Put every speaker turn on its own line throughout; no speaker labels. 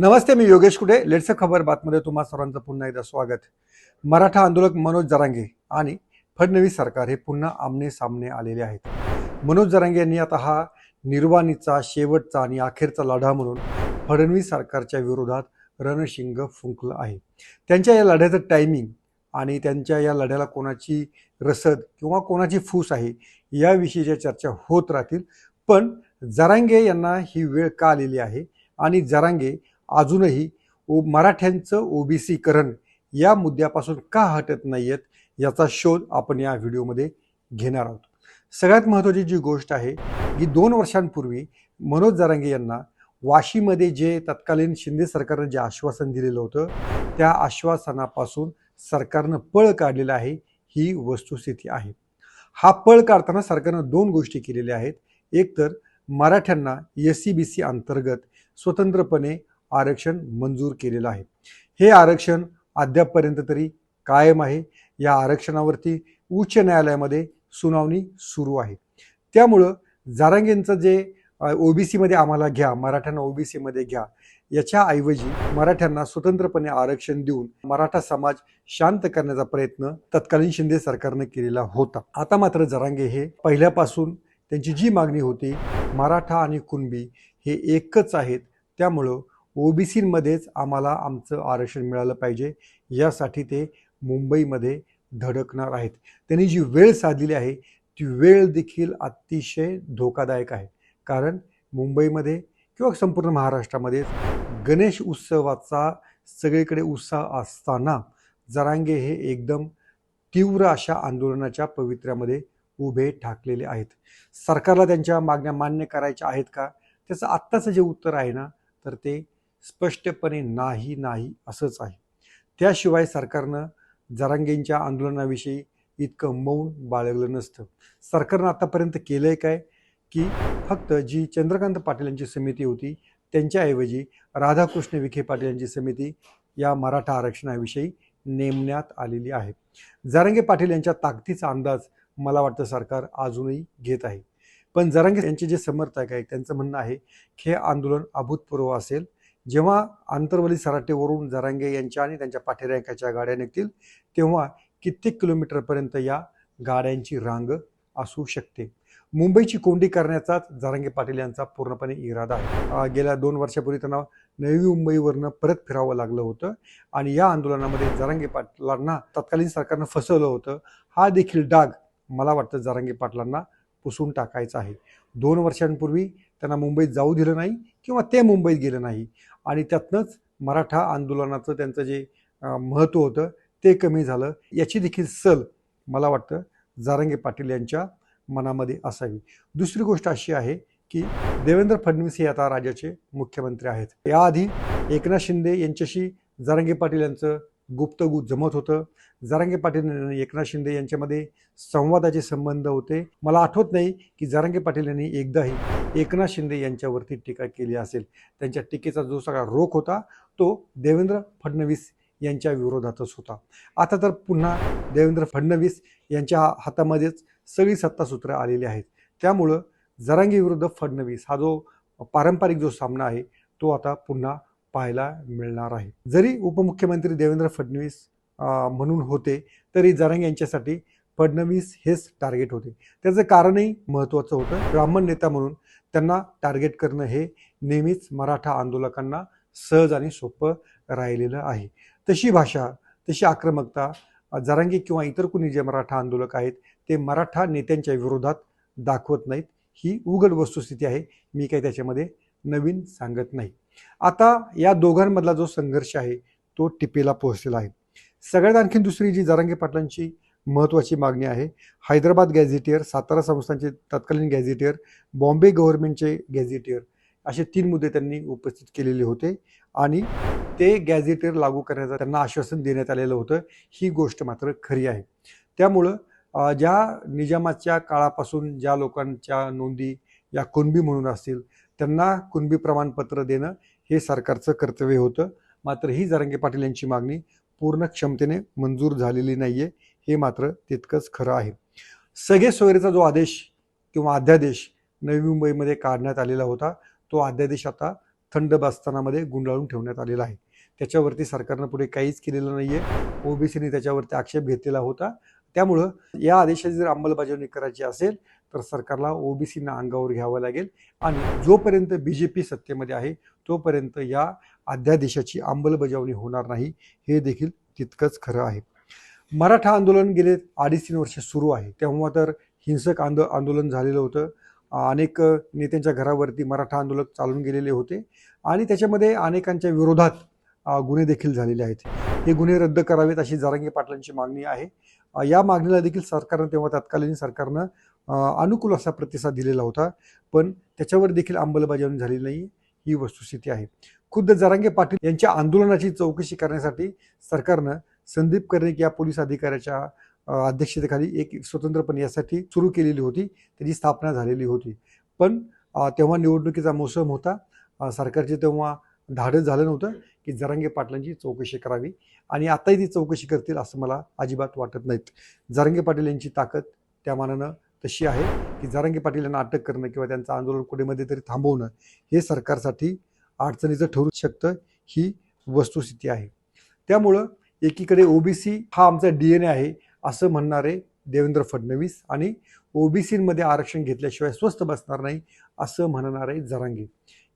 नमस्ते मी योगेश कुटे लेट्स खबर बातमध्ये तुम्हा सर्वांचं पुन्हा एकदा स्वागत. मराठा आंदोलक मनोज जरांगे आणि फडणवीस सरकार हे पुन्हा आमने सामने आलेले आहेत. मनोज जरांगे यांनी आता हा निर्वाणीचा शेवटचा आणि अखेरचा लढा म्हणून फडणवीस सरकारच्या विरोधात रणशिंग फुंकलं आहे. त्यांच्या या लढ्याचं टायमिंग आणि त्यांच्या या लढ्याला कोणाची रसद किंवा कोणाची फूस आहे याविषयीच्या चर्चा होत राहतील. पण जरांगे यांना ही वेळ का आलेली आहे? आणि जरांगे अजूनही ओ मराठ्यांचं ओबीसीकरण या मुद्द्यापासून का हटत नाही आहेत याचा शोध आपण या व्हिडिओमध्ये घेणार आहोत. सगळ्यात महत्त्वाची जी गोष्ट आहे की दोन वर्षांपूर्वी मनोज जरांगे यांना वाशीमध्ये जे तत्कालीन शिंदे सरकारनं जे आश्वासन दिलेलं होतं त्या आश्वासनापासून सरकारनं पळ काढलेलं आहे ही वस्तुस्थिती आहे. हा पळ काढताना सरकारनं दोन गोष्टी केलेल्या आहेत. एक तर मराठ्यांना एस सी बी सी अंतर्गत स्वतंत्रपणे आरक्षण मंजूर केलेलं आहे. हे आरक्षण अद्यापपर्यंत तरी कायम आहे. या आरक्षणावरती उच्च न्यायालयामध्ये सुनावणी सुरू आहे. त्यामुळं जारांगेंचं जे ओबीसीमध्ये आम्हाला घ्या मराठ्यांना ओबीसीमध्ये घ्या याच्या ऐवजी मराठ्यांना स्वतंत्रपणे आरक्षण देऊन मराठा समाज शांत करण्याचा प्रयत्न तत्कालीन शिंदे सरकारनं केलेला होता. आता मात्र जरांगे हे पहिल्यापासून त्यांची जी मागणी होती मराठा आणि कुणबी हे एकच आहेत त्यामुळं ओबीसीमध्येच आम्हाला आमचं आरक्षण मिळालं पाहिजे. यासाठी ते मुंबईमध्ये धडकणार आहेत. त्यांनी जी वेळ साधलेली आहे ती वेळ देखील अतिशय धोकादायक आहे. कारण मुंबईमध्ये किंवा संपूर्ण महाराष्ट्रामध्ये गणेश उत्सवाचा सगळीकडे उत्साह असताना जरांगे हे एकदम तीव्र अशा आंदोलनाच्या पवित्र्यामध्ये उभे ठाकलेले आहेत. सरकारला त्यांच्या मागण्या मान्य करायच्या आहेत का? त्याचं आत्ताचं जे उत्तर आहे ना तर ते स्पष्टपणे नाही नाही असंच आहे. त्याशिवाय सरकारनं जरांगेंच्या आंदोलनाविषयी इतकं मौन बाळगलं नसतं. सरकारनं आतापर्यंत केलं आहे काय? की फक्त जी चंद्रकांत पाटील यांची समिती होती त्यांच्याऐवजी राधाकृष्ण विखे पाटील यांची समिती या मराठा आरक्षणाविषयी नेमण्यात आलेली आहे. जरांगे पाटील यांच्या ताकदीचा अंदाज मला वाटतं सरकार अजूनही घेत आहे. पण जरांगे यांचे जे समर्थक आहेत त्यांचं म्हणणं आहे की हे आंदोलन अभूतपूर्व असेल जेव्हा आंतरवली सराटेवरून जरांगे यांच्या आणि त्यांच्या पाठीरायकाच्या गाड्या निघतील तेव्हा कित्येक किलोमीटरपर्यंत या गाड्यांची रांग असू शकते. मुंबईची कोंडी करण्याचाच जरांगे पाटील यांचा पूर्णपणे इरादा आहे. गेल्या दोन वर्षापूर्वी त्यांना नवी मुंबईवरनं परत फिरावं लागलं होतं आणि या आंदोलनामध्ये जरांगे पाटलांना तत्कालीन सरकारनं फसवलं होतं. हा देखील डाग मला वाटतं जरांगे पाटलांना पुसून टाकायचं आहे. दोन वर्षांपूर्वी त्यांना मुंबईत जाऊ दिलं नाही किंवा ते मुंबईत गेलं नाही. आणि त्यातनंच मराठा आंदोलनाचं त्यांचं जे महत्त्व होतं ते कमी झालं. याची देखील सल मला वाटतं जारंगे पाटील यांच्या मनामध्ये असावी. दुसरी गोष्ट अशी आहे की देवेंद्र फडणवीस हे आता राज्याचे मुख्यमंत्री आहेत. याआधी एकनाथ शिंदे यांच्याशी जारंगे पाटील यांचं गुप्तगुप्त जमत होतं. जारंगे पाटील आणि एकनाथ शिंदे यांच्यामध्ये संवादाचे संबंध होते. मला आठवत नाही की जारंगे पाटील यांनी एकदाही एकनाथ शिंदे यांच्यावरती टीका केली असेल. त्यांच्या टीकेचा जो सगळा रोख होता तो देवेंद्र फडणवीस यांच्या विरोधातच होता. आता तर पुन्हा देवेंद्र फडणवीस यांच्या हातामध्येच सगळी सत्तासूत्र आलेली आहेत. त्यामुळं जरांगे विरुद्ध फडणवीस हा जो पारंपरिक जो सामना आहे तो आता पुन्हा पाहायला मिळणार आहे. जरी उपमुख्यमंत्री देवेंद्र फडणवीस म्हणून होते तरी जरांगे यांच्यासाठी फडणवीस हेच टार्गेट होते. त्याचं कारणही महत्त्वाचं होतं. ब्राह्मण नेता म्हणून त्यांना टार्गेट करणं हे नेहमीच मराठा आंदोलकांना सहज आणि सोपं राहिलेलं आहे. तशी भाषा तशी आक्रमकता जरांगी किंवा इतर कुणी जे मराठा आंदोलक आहेत ते मराठा नेत्यांच्या विरोधात दाखवत नाहीत. ही उघड वस्तुस्थिती आहे. मी काही त्याच्यामध्ये नवीन सांगत नाही. आता या दोघांमधला जो संघर्ष आहे तो टिपेला पोहोचलेला आहे. सगळ्यात आणखी दुसरी जी जरांगे पाटलांची महत्त्वाची मागणी आहे हैदराबाद गॅझेटियर सातारा संस्थांचे तत्कालीन गॅझेटियर बॉम्बे गव्हर्नमेंटचे गॅझेटियर असे तीन मुद्दे त्यांनी उपस्थित केलेले होते आणि ते गॅझेटियर लागू करण्याचं त्यांना आश्वासन देण्यात आलेलं होतं ही गोष्ट मात्र खरी आहे. त्यामुळं ज्या निजामाच्या काळापासून ज्या लोकांच्या नोंदी या कुणबी म्हणून असतील त्यांना कुणबी प्रमाणपत्र देणं हे सरकारचं कर्तव्य होतं. मात्र ही जरांगे पाटील यांची मागणी पूर्ण क्षमतेने मंजूर झालेली नाही आहे हे मात्र तितकंच खरं आहे. सगळे सोयरेचा जो आदेश किंवा अध्यादेश नवी मुंबईमध्ये काढण्यात आलेला होता तो अध्यादेश आता थंड बस्तानामध्ये गुंडाळून ठेवण्यात आलेला आहे. त्याच्यावरती सरकारनं पुढे काहीच केलेलं नाही आहे ओबीसीने त्याच्यावरती आक्षेप घेतलेला होता. त्यामुळं या आदेशाची जर अंमलबजावणी करायची असेल तर सरकारला ओबीसींना अंगावर घ्यावं लागेल. आणि जोपर्यंत बी जे पी सत्तेमध्ये आहे तोपर्यंत या अध्यादेशाची अंमलबजावणी होणार नाही हे देखील तितकंच खरं आहे. मराठा आंदोलन गेले अडीच तीन वर्ष सुरू आहे. तेव्हा तर हिंसक आंदो आंदोलन झालेलं होतं. अनेक नेत्यांच्या घरावरती मराठा आंदोलक चालून गेलेले होते. आणि त्याच्यामध्ये अनेकांच्या विरोधात गुन्हे देखील झालेले आहेत. हे गुन्हे रद्द करावेत अशी जारंगी पाटलांची मागणी आहे. या मागणीला देखील सरकारनं तेव्हा तत्कालीन सरकारनं अनुकूल असा प्रतिसाद दिलेला होता पण त्याच्यावर देखील अंमलबजावणी झालेली नाही ही वस्तुस्थिती आहे. खुद्द जरांगे पाटील यांच्या आंदोलनाची चौकशी करण्यासाठी सरकारनं संदीप कर्णिक या पोलीस अधिकाऱ्याच्या अध्यक्षतेखाली एक स्वतंत्रपणे यासाठी सुरू केलेली होती त्याची स्थापना झालेली होती. पण तेव्हा निवडणुकीचा मोसम होता सरकारचे तेव्हा धाडस झालं नव्हतं की जरांगे पाटलांची चौकशी करावी आणि आताही ती चौकशी करतील असं मला अजिबात वाटत नाहीत. जरांगे पाटील यांची ताकद त्या मानानं तशी आहे की जरांगे पाटील यांना अटक करणं किंवा त्यांचं आंदोलन कुठेमध्ये तरी थांबवणं हे सरकारसाठी अडचणीचं ठरू शकतं ही वस्तुस्थिती आहे. त्यामुळं एकीकडे ओबीसी हा आमचा डी एन ए आहे असं म्हणणारे देवेंद्र फडणवीस आणि ओबीसीमध्ये आरक्षण घेतल्याशिवाय स्वस्त बसणार नाही असं म्हणणारे जरांगे.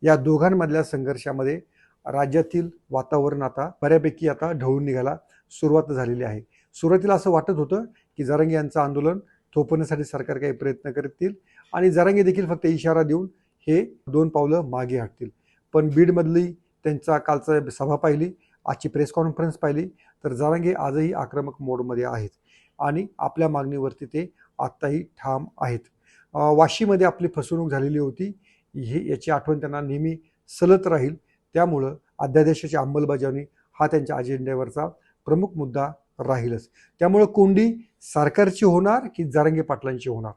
या दोघांमधल्या संघर्षामध्ये राज्यातील वातावरण आता बऱ्यापैकी आता ढवळून निघायला सुरुवात झालेली आहे. सुरुवातीला असं वाटत होतं की जरांगे यांचं आंदोलन थोपवण्यासाठी सरकार काही प्रयत्न करतील आणि जरांगे देखील फक्त इशारा देऊन हे दोन पावलं मागे हटतील पण बीडमधली त्यांचा कालचा सभा पाहिली आजची प्रेस कॉन्फरन्स पाहिली तर जरांगे आजही आक्रमक मोडमध्ये आहेत. आणि आपल्या मागणीवरती ते आत्ताही ठाम आहेत. वाशीमध्ये आपली फसवणूक झालेली होती हे याची आठवण त्यांना नेहमी सलत राहील. त्यामुळं अध्यादेशाची अंमलबजावणी हा त्यांच्या अजेंड्यावरचा प्रमुख मुद्दा राहीलच. त्यामुळं कोंडी सरकारची होणार की जारंगे पाटलांची होणार?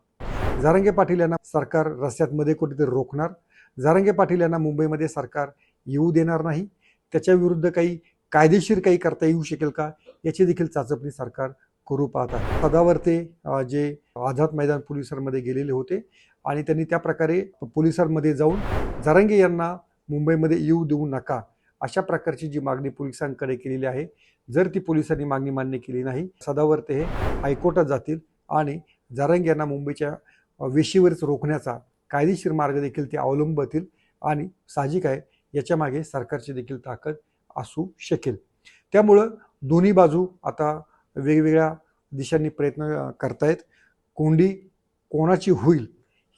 जारंगे पाटील यांना सरकार रस्त्यातमध्ये कुठेतरी रोखणार? जारंगे पाटील यांना मुंबईमध्ये सरकार येऊ देणार नाही? त्याच्या विरुद्ध काही कायदेशीर काही करता येऊ शकेल का? याची देखील चाचपणी सरकार करू पाहत आहे. पदावरते जे आझाद मैदान पोलिसांमध्ये गेलेले होते आणि त्यांनी त्या प्रकारे पोलिसांमध्ये जाऊन जारंगे यांना मुंबईमध्ये येऊ देऊ नका. अशा प्रकारची जी मागणी पोलिसांकडे केलेली आहे जर ती पोलिसांनी मागणी मान्य केली नाही सदावर ते हे हायकोर्टात जातील आणि जारंग यांना मुंबईच्या वेशीवरच रोखण्याचा कायदेशीर मार्ग देखील ते अवलंबतील आणि साहजिक आहे याच्यामागे सरकारची देखील ताकद असू शकेल. त्यामुळं दोन्ही बाजू आता वेगवेगळ्या दिशांनी प्रयत्न करतायत. कोंडी कोणाची होईल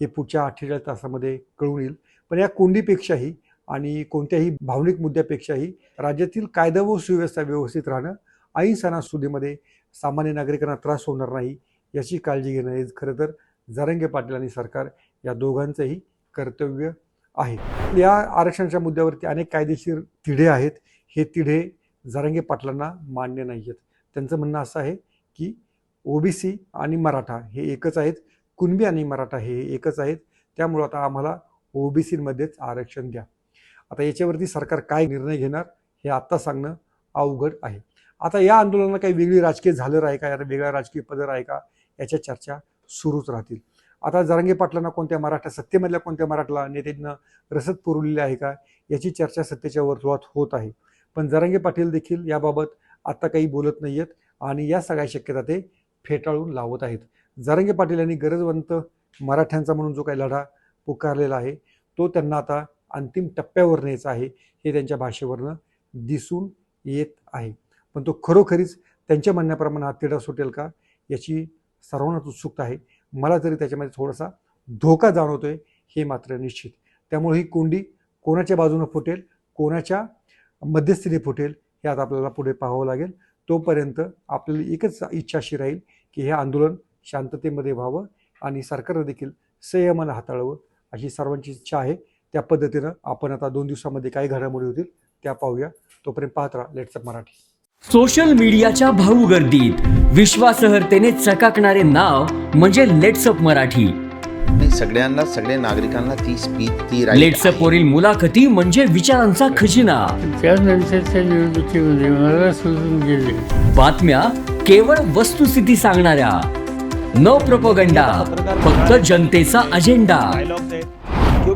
हे पुढच्या अठ्ठेचाळीस तासामध्ये कळून येईल. पण या कोंडीपेक्षाही आणि कोणत्याही भावनिक मुद्द्यापेक्षाही राज्यातील कायदा व सुव्यवस्था व्यवस्थित राहणं ऐन सणासुदीमध्ये सामान्य नागरिकांना त्रास होणार नाही याची काळजी घेणं हे खरं तर जरंगे पाटील आणि सरकार या दोघांचंही कर्तव्य आहे. या आरक्षणाच्या मुद्द्यावरती अनेक कायदेशीर तिढे आहेत. हे तिढे जरंगे पाटलांना मान्य नाही आहेत. त्यांचं म्हणणं असं आहे की ओबीसी आणि मराठा हे एकच आहेत. कुणबी आणि मराठा हे एकच आहेत. त्यामुळं आता आम्हाला ओबीसीमध्येच आरक्षण द्या. आता याच्यावरती सरकार काय निर्णय घेणार हे आत्ता सांगणं अवघड आहे. आता या आंदोलनाला काही वेगळी राजकीय झालर आहे का? वेगळा राजकीय पदर आहे का? याच्या चर्चा सुरूच राहतील. आता जरांगे पाटलांना कोणत्या मराठा सत्तेमधल्या कोणत्या मराठा नेत्यांना रसद पुरवलेली आहे का? याची चर्चा सत्तेच्या वर्तुळात होत आहे. पण जरांगे पाटील देखील याबाबत आत्ता काही बोलत नाही आहेत आणि या सगळ्या शक्यता ते फेटाळून लावत आहेत. जरांगे पाटील यांनी गरजवंत मराठ्यांचा म्हणून जो काही लढा पुकारलेला आहे तो त्यांना आता अंतिम टप्प्यावर न्यायचा आहे हे त्यांच्या भाषेवरनं दिसून येत आहे. पण तो खरोखरीच त्यांच्या म्हणण्याप्रमाणे हा तिढा सुटेल का याची सर्वांनाच उत्सुकता आहे. मला तरी त्याच्यामध्ये थोडासा धोका जाणवतोय हे मात्र निश्चित. त्यामुळे ही कोंडी कोणाच्या बाजूनं फुटेल कोणाच्या मध्यस्थीने फुटेल हे आता आपल्याला पुढे पाहावं लागेल. तोपर्यंत आपल्याला एकच इच्छा अशी राहील की हे आंदोलन शांततेमध्ये व्हावं आणि सरकारनं देखील संयमानं हाताळावं अशी सर्वांची इच्छा आहे. त्या पद्धतीनं आपण आता दोन दिवसामध्ये काय घडामोडी होतील त्या पाहूया. तोपर्यंत पाहत राहा लेट्सअप मराठी.
सोशल मीडियाच्या भाऊ गर्दीत विश्वासार्हतेने चकाकणारे नाव म्हणजे लेट्सअप मराठी.
नाही सगळ्यांना सगळ्या नागरिकांना ती स्पीच ती right
लेट्सअप. वरील मुलाखती म्हणजे विचारांचा खजिना.
त्यानंतरच्या निवडणुकीमध्ये मला सोडून गेले.
बातम्या केवळ वस्तुस्थिती सांगणाऱ्या. न प्रपोगंडा फक्त जनतेचा अजेंडा